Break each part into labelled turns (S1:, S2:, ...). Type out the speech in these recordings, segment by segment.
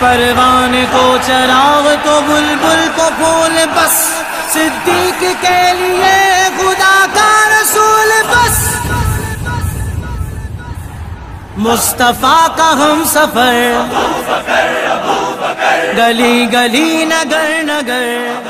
S1: پروان کو چراغ کو بلبل کو پھول، بس۔ صدیق کے لیے خدا کا رسول، بس۔ مصطفیٰ کا ہم سفر۔ گلی گلی، نگر نگر۔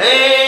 S2: Ei!